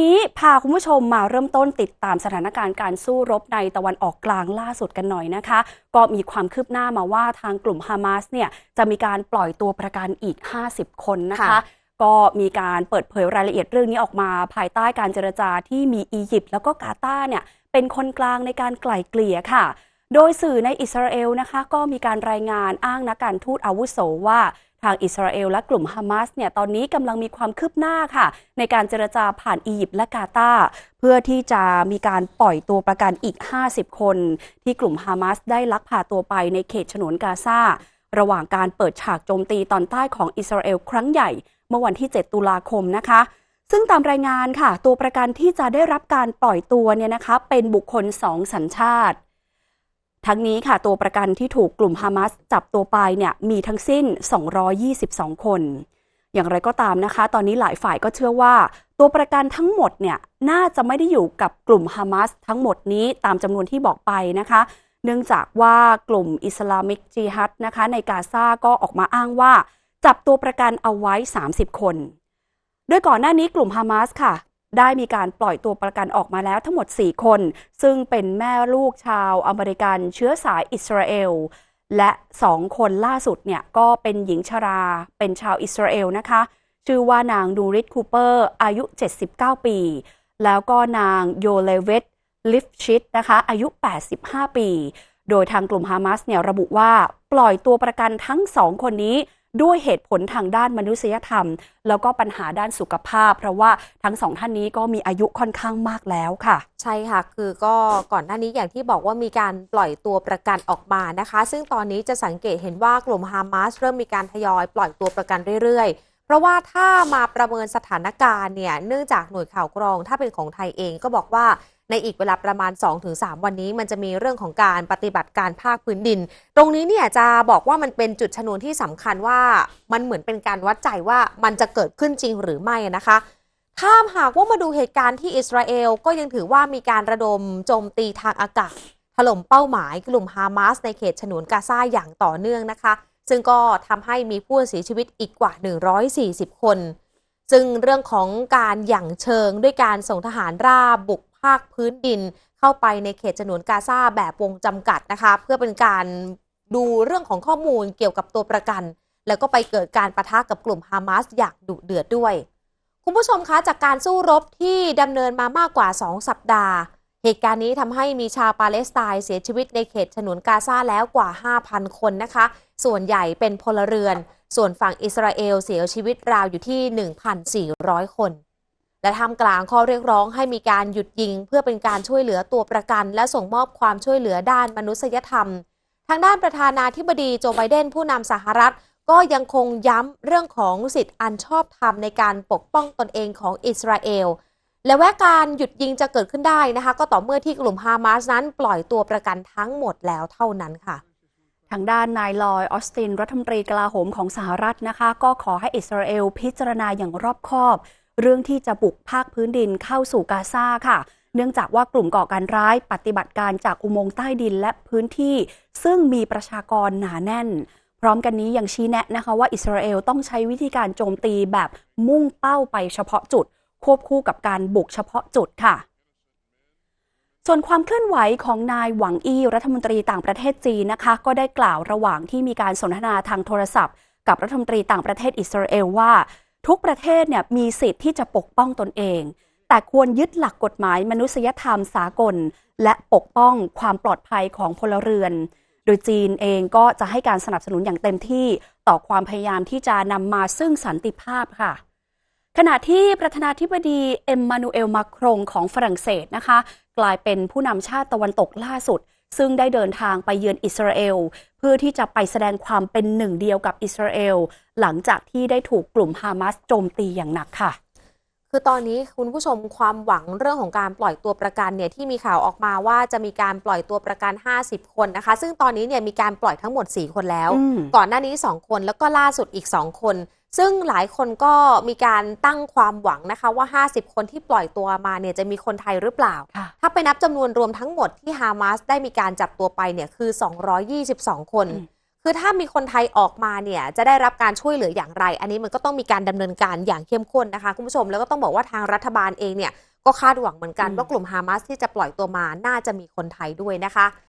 นี้พาคุณผู้ชมมาเริ่มต้นติดตามสถานการณ์การสู้รบในตะวันออกกลางล่าสุดกันหน่อยนะคะ ก็มีความคืบหน้ามาว่าทางกลุ่มฮามาสเนี่ยจะมีการปล่อยตัวประกันอีก 50 คนนะคะค่ะก็มีการเปิดเผยรายละเอียดเรื่องนี้ออกมาภายใต้การเจรจาที่มีอียิปต์แล้วก็กาตาร์เนี่ยเป็นคนกลางในการไกล่เกลี่ยค่ะ โดยสื่อในอิสราเอลนะคะ ก็มีการรายงานอ้างนักการทูตอาวุโสว่า ทางอิสราเอลและกลุ่มฮามาสเนี่ยตอนนี้กำลังมีความคืบหน้าค่ะ ในการเจรจาผ่านอียิปต์และกาตาร์เพื่อที่จะมีการปล่อยตัวประกันอีก 50 คน ที่กลุ่มฮามาสได้ลักพาตัวไปในเขตฉนวนกาซาระหว่างการเปิดฉากโจมตีตอนใต้ของอิสราเอลครั้งใหญ่ เมื่อวันที่ 7 ตุลาคมนะคะ ซึ่งตามรายงานค่ะ ตัวประกันที่จะได้รับการปล่อยตัวเนี่ยนะคะ เป็นบุคคลสองสัญชาติ ทั้งนี้ค่ะตัวประกันที่ถูกกลุ่มฮามาสจับตัวไปเนี่ยมีทั้งสิ้น 222 คน อย่างไรก็ตามนะคะ ตอนนี้หลายฝ่ายก็เชื่อว่า ตัวประกันทั้งหมดเนี่ยน่าจะไม่ได้อยู่กับกลุ่มฮามาสทั้งหมดนี้ตามจำนวนที่บอกไปนะคะ เนื่องจากว่ากลุ่มอิสลามิกจิฮัดนะคะ ในกาซาก็ออกมาอ้างว่า จับตัวประกันเอาไว้ 30 คน โดยก่อนหน้านี้กลุ่มฮามาสค่ะ ได้มีการปล่อยตัวประกันออกมาแล้วทั้งหมด 4 คน ซึ่งเป็นแม่ลูกชาวอเมริกันเชื้อสายอิสราเอลและ2คนล่าสุดเนี่ยก็เป็นหญิงชราเป็นชาวอิสราเอลนะคะ ชื่อว่านางดูริทคูเปอร์อายุ 79 ปี แล้วก็นางโยเลเวตลิฟชิตนะคะอายุ 85 ปี โดยทางกลุ่มฮามาสเนี่ยระบุว่าปล่อยตัวประกันทั้งสองคนนี้ ด้วยเหตุผลทางด้านมนุษยธรรม แล้วก็ปัญหาด้านสุขภาพ เพราะว่าทั้งสองท่านนี้ก็มีอายุค่อนข้างมากแล้วค่ะ ใช่ค่ะ คือก็ก่อนหน้านี้อย่างที่บอกว่ามีการปล่อยตัวประกันออกมานะคะ ซึ่งตอนนี้จะสังเกตเห็นว่ากลุ่มฮามาสเริ่มมีการทยอยปล่อยตัวประกันเรื่อยๆ เพราะว่าถ้ามาประเมินสถานการณ์เนี่ยเนื่องจากหน่วยข่าวกรองถ้าเป็นของไทยเองก็บอกว่าในอีกเวลาประมาณ 2-3 วันนี้ มันจะมีเรื่องของการปฏิบัติการภาคพื้นดิน ตรงนี้เนี่ยจะบอกว่ามันเป็นจุดชนวนที่สำคัญว่ามันเหมือนเป็นการวัดใจว่ามันจะเกิดขึ้นจริงหรือไม่นะคะถ้าหากว่ามาดูเหตุการณ์ที่อิสราเอลก็ยังถือว่ามีการระดมโจมตีทางอากาศถล่มเป้าหมายกลุ่มฮามาสในเขตฉนวนกาซาอย่างต่อเนื่องนะคะ ซึ่งก็ทำให้มีผู้เสียชีวิตอีกกว่า 140 คน ซึ่งเรื่องของการหยั่งเชิงด้วยการส่งทหารราบบุกภาคพื้นดิน เข้าไปในเขตฉนวนกาซาแบบวงจำกัดนะคะ เพื่อเป็นการดูเรื่องของข้อมูลเกี่ยวกับตัวประกัน แล้วก็ไปเกิดการประทะกับกลุ่มฮามาสอย่างดุเดือดด้วย คุณผู้ชมคะจากการสู้รบที่ดำเนินมามากกว่า 2 สัปดาห์ เหตุการณ์นี้ทำให้มีชาวปาเลสไตน์เสียชีวิตในเขตฉนวนกาซาแล้วกว่า 5,000 คนนะคะ ส่วนใหญ่เป็นพลเรือน ส่วนฝั่งอิสราเอลเสียชีวิตราวอยู่ที่ 1,400 คน และทำกลางข้อเรียกร้องให้มีการหยุดยิง เพื่อเป็นการช่วยเหลือตัวประกัน และส่งมอบความช่วยเหลือด้านมนุษยธรรม ทางด้านประธานาธิบดีโจไบเดนผู้นำสหรัฐ ก็ยังคงย้ำเรื่องของสิทธิอันชอบธรรมในการปกป้องตนเองของอิสราเอล และแว่าการหยุดยิงจะเกิดขึ้นได้นะคะ ก็ต่อเมื่อที่กลุ่มฮามาสนั้นปล่อยตัวประกันทั้งหมดแล้วเท่านั้นค่ะ ทางด้านนายลอยออสติน รัฐมนตรีกลาโหมของสหรัฐนะคะ ก็ขอให้อิสราเอลพิจารณาอย่างรอบคอบ เรื่องที่จะบุกภาคพื้นดินเข้าสู่กาซาค่ะ เนื่องจากว่ากลุ่มก่อการร้ายปฏิบัติการจากอุโมงค์ใต้ดินและพื้นที่ ซึ่งมีประชากรหนาแน่นพร้อมกันนี้ยังชี้แนะนะคะว่าอิสราเอลต้องใช้วิธีการโจมตีแบบมุ่งเป้าไปเฉพาะจุด ควบคู่กับการบุกเฉพาะจุดค่ะ ส่วนความเคลื่อนไหวของนายหวังอี้รัฐมนตรีต่างประเทศจีนนะคะ ก็ได้กล่าวระหว่างที่มีการสนทนาทางโทรศัพท์ กับรัฐมนตรีต่างประเทศอิสราเอลว่า ทุกประเทศเนี่ยมีสิทธิ์ที่จะปกป้องตนเอง แต่ควรยึดหลักกฎหมายมนุษยธรรมสากล และปกป้องความปลอดภัยของพลเรือนโดยจีนเองก็จะให้การสนับสนุนอย่างเต็มที่ต่อความพยายามที่จะนำมาซึ่งสันติภาพค่ะ ขณะที่ประธานาธิบดีเอ็มมานูเอลมาครงของฝรั่งเศสนะคะ กลายเป็นผู้นำชาติตะวันตกล่าสุด ซึ่งได้เดินทางไปเยือนอิสราเอล เพื่อที่จะไปแสดงความเป็นหนึ่งเดียวกับอิสราเอล หลังจากที่ได้ถูกกลุ่มฮามาสโจมตีอย่างหนักค่ะคือตอนนี้คุณผู้ชมความหวังเรื่องของการปล่อยตัวประกันเนี่ยที่มีข่าวออกมาว่าจะมีการปล่อยตัวประกัน 50 คนนะคะ ซึ่งตอนนี้เนี่ยมีการปล่อยทั้งหมด 4 คนแล้วอืมก่อนหน้านี้ 2 คนแล้วก็ล่าสุดอีก 2 คน ซึ่งหลายคนก็มีการตั้งความหวังนะคะว่า 50 คนที่ปล่อยตัวมาเนี่ยจะมีคนไทยหรือเปล่าค่ะถ้าไปนับจำนวนรวมทั้งหมดที่ฮามาสได้มีการจับตัวไปเนี่ยคือ 222 คนอืมคือถ้ามีคนไทยออกมาเนี่ยจะได้รับการช่วยเหลืออย่างไร อันนี้มันก็ต้องมีการดำเนินการอย่างเข้มข้นนะคะคุณผู้ชมแล้วก็ต้องบอกว่าทางรัฐบาลเองเนี่ยก็คาดหวังเหมือนกันอืมว่ากลุ่มฮามาสที่จะปล่อยตัวมาน่าจะมีคนไทยด้วยนะคะ